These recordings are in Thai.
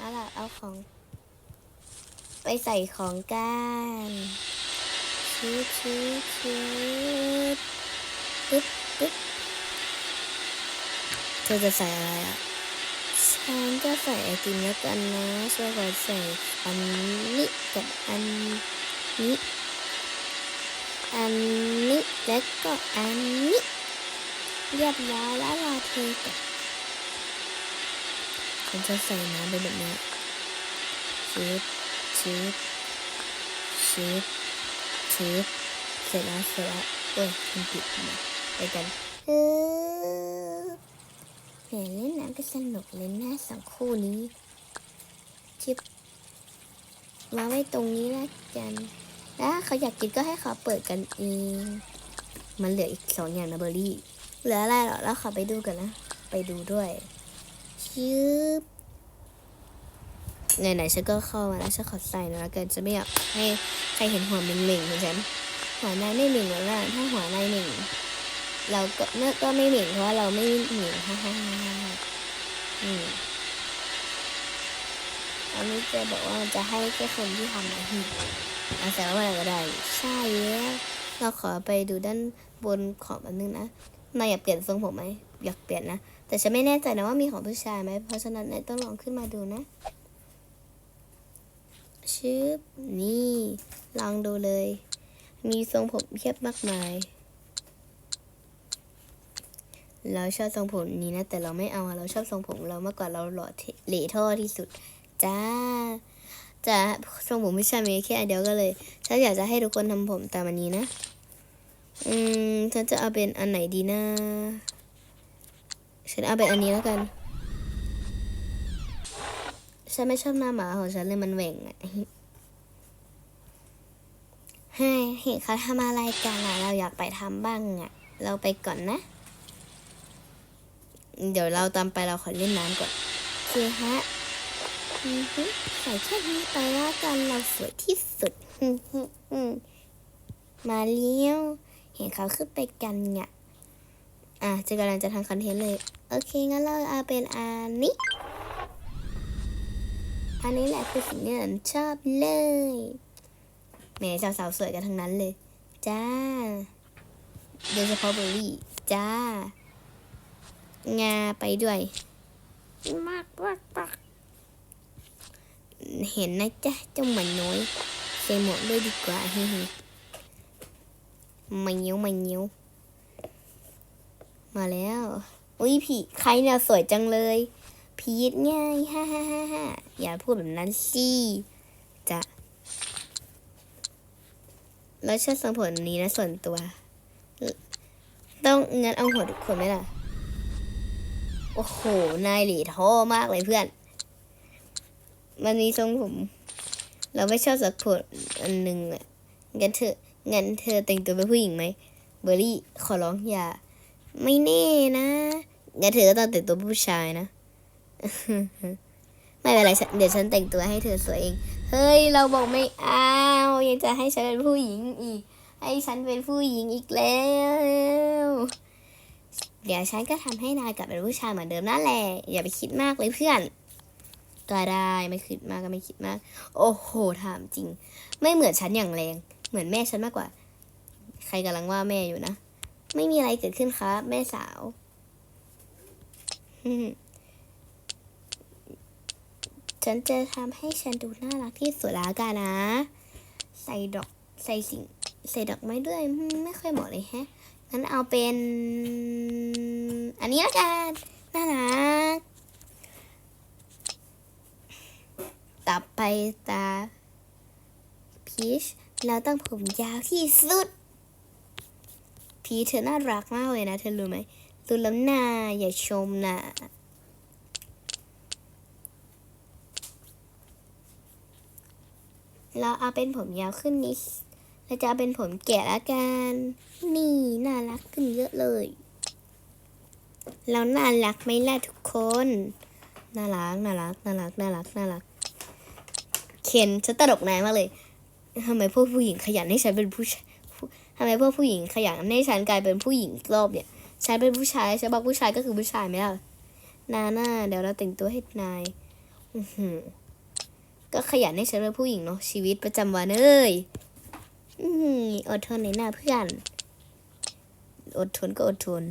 เอาล่ะเอาของ ไปใส่ของกันชืดชืดชืดปึ๊บปึ๊บเธอจะใส่อะไรอะ ฉันจะใส่ไอติมแล้วกันนะฉันขอใส่อันนี้กับอันนี้ อันนี้แล้วก็อันนี้เรียบร้อยแล้วรอเทก่อน ฉันจะใส่น้ำไปแบบนี้ชืดชืดชืดชืดเสร็จแล้วเสร็จแล้วเอ้ยมันปิดมาไปกันเออแหมเล่นน้ำก็สนุกเลยนะสองคู่นี้ชิบมาไว้ตรงนี้แล้วกันแล้วเขาอยากกินก็ให้เขาเปิดกันเอง มันเหลืออีกสองอย่างนะเบอร์รี่ เหลืออะไรเหรอ แล้วขอไปดูกันนะ ไปดูด้วยชืบ ไหนๆฉันก็เข้ามาแล้วฉันขอใส่นะแล้วกันจะไม่อยากให้ใครเห็นหัวเหม่งๆของฉันหัวนายไม่เหม่งหรอกนะถ้าหัวนายเหม่งเราก็เนื้อก็ไม่เหม่งเพราะว่าเราไม่เหม่งฮ่าฮ่าฮ่าฮ่าอืมอันนี้จะบอกว่าจะให้แค่คนที่ทำนะฮิอาศัยว่าอะไรก็ได้ใช่เราขอไปดูด้านบนขอบอันนึงนะนายอยากเปลี่ยนทรงผมไหมอยากเปลี่ยนนะแต่ฉันไม่แน่ใจนะว่ามีของผู้ชายไหมเพราะฉะนั้นนายต้องลองขึ้นมาดูนะ ชึบนี่ ลองดูเลย มีทรงผมเพียบมากมาย เราชอบทรงผมนี้นะ แต่เราไม่เอาเราชอบทรงผมเรามากกว่าเราหล่อเท่เหล่ท่อที่สุด จ้าจะทรงผมผู้ชายมีแค่อันเดียวก็เลยฉันอยากจะให้ทุกคนทำผมตามอันนี้นะ อืมฉันจะเอาเป็นอันไหนดีนะ ฉันเอาเป็นอันนี้แล้วกัน ฉันไม่ชอบหน้าหมาของฉันเลยมันแหว่งอะให้เห็นเขาทำอะไรกันอะเราอยากไปทำบ้างอะเราไปก่อนนะ เดี๋ยวเราตามไปเราขอเล่นน้ำก่อนเคฮะใส่แค่นี้ไปแล้วกันเราสวยที่สุดมฮึ่มฮึ่มมาเลี้ยว เห็นเขาขึ้นไปกันเนี่ยอะจะกำลังจะทำคอนเทนต์เลย โอเคงั้นเราเอาเป็นอันนี้ อันนี้แหละคือสิ่งที่ฉันชอบเลยแหมสาวๆสวยกันทั้งนั้นเลย จ้า โดยเฉพาะเบอร์รี่ จ้า งาไปด้วย มากมากมากเห็นนะจ๊ะเจ้าหมันน้อยใส่หมวกด้วยดีกว่าเฮ้ยมาเงี้ยวมาเงี้ยว มาแล้ว อุ้ยผีใครเนี่ยสวยจังเลย พีทไง่ายฮ่าฮ่าฮ่าฮ่าอย่าพูดแบบนั้นสิจะแล้วชอบทรงผมนี้นะส่วนตัว ต้องงั้นเอาหัวทุกคนไหมล่ะ โอ้โห นายหลีท่อมากเลยเพื่อน มันมีทรงผม เราไม่ชอบสักผมอันหนึ่งอะงั้นเธองั้นเธอแต่งตัวเป็นผู้หญิงไหม เบอร์รี่ขอร้องอย่า ไม่แน่นะงั้นเธอก็ต้องแต่งตัวผู้ชายนะ ไม่เป็นไรเดี๋ยวฉันแต่งตัวให้เธอสวยเอง เฮ้ย เราบอกไม่เอายังจะให้ฉันเป็นผู้หญิงอีก ให้ฉันเป็นผู้หญิงอีกแล้ว เดี๋ยวฉันก็ทำให้นายกลับเป็นผู้ชายเหมือนเดิมนั่นแหละ อย่าไปคิดมากเลยเพื่อน ก็ได้ไม่คิดมากก็ไม่คิดมาก โอ้โหถามจริง ไม่เหมือนฉันอย่างแรง เหมือนแม่ฉันมากกว่า ใครกำลังว่าแม่อยู่นะ ไม่มีอะไรเกิดขึ้นครับแม่สาว ฉันจะทำให้ฉันดูน่ารักที่สุดแล้วกันนะ ใส่ดอกใส่สิ่งใส่ดอกไม้ด้วยไม่ค่อยเหมาะเลยแฮะงั้นเอาเป็น อันนี้ละกันน่ารัก ต่อไปตาพีชเราต้องผมยาวที่สุด พีชเธอน่ารักมากเลยนะ เธอรู้ไหมดูแล้วนาอย่าชมนะ เราเอาเป็นผมยาวขึ้นนิดเราจะเอาเป็นผมแก่ละกัน นี่น่ารักขึ้นเยอะเลย เราน่ารักไหมล่ะทุกคน น่ารักน่ารักน่ารักน่ารักน่ารัก เคนฉันตลกนายมากเลยทำไมพวกผู้หญิงขยันให้ฉันเป็นผู้ชายทำไมพวกผู้หญิงขยันให้ฉันกลายเป็นผู้หญิงรอบเนี่ยฉันเป็นผู้ชายฉันบอกผู้ชายก็คือผู้ชายไหมล่ะนาน่าเดี๋ยวเราแต่งตัวให้นาย อือหือ ก็ขยันให้ฉันเป็นผู้หญิงเนาะชีวิตประจำวันเอ้ยอือหือดทนในหน้าเพื่อน อดทนก็อดทน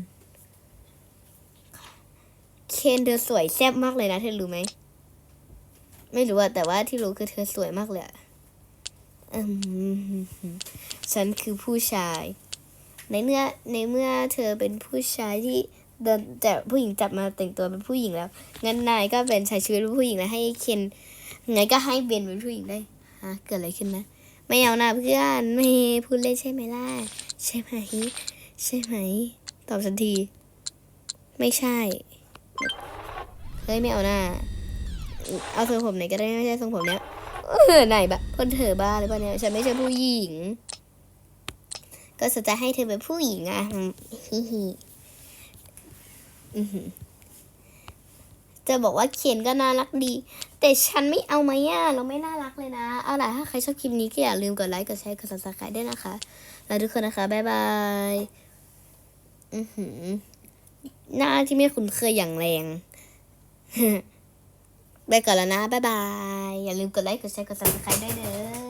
เคนเธอสวยแซ่บมากเลยนะเธอรู้ไหม ไม่รู้อะแต่ว่าที่รู้คือเธอสวยมากเลยอะอืมฉันคือผู้ชาย ในเมื่อในเมื่อเธอเป็นผู้ชายที่โดนแต่ผู้หญิงจับมาแต่งตัวเป็นผู้หญิงแล้วงั้นนายก็เป็นใช้ชีวิตผู้หญิงแล้วให้เคน ไงก็ให้เบนเป็นผู้หญิงได้ฮะเกิดอะไรขึ้นนะไม่เอาหนะเพื่อนไม่พูดเล่นใช่ไหมล่ะใช่ไหมใช่ไหม ตอบสันที ไม่ใช่เฮ้ยไม่เอาหน้า เอาทรงผมไหนก็ได้ไม่ใช่ทรงผมเนี้ยเออไหนบะคนเธอบ้าหรือเปล่าเนี่ยฉันไม่ใช่ผู้หญิง ก็สนใจให้เธอเป็นผู้หญิงอะฮิฮิอือหือ จะบอกว่าเขียนก็น่ารักดี แต่ฉันไม่เอาไหมอะเราไม่น่ารักเลยนะ เอาล่ะถ้าใครชอบคลิปนี้ก็อย่าลืมกดไลค์ กดแชร์ กด subscribe ด้วยนะคะ แล้วทุกคนนะคะ บ๊ายบาย อือหือ หน้าที่ไม่คุ้นเคยอย่างแรงไปก่อนแล้วนะ บ๊ายบาย อย่าลืมกดไลค์ กดแชร์ กด subscribe ด้วยเด้อไปเลย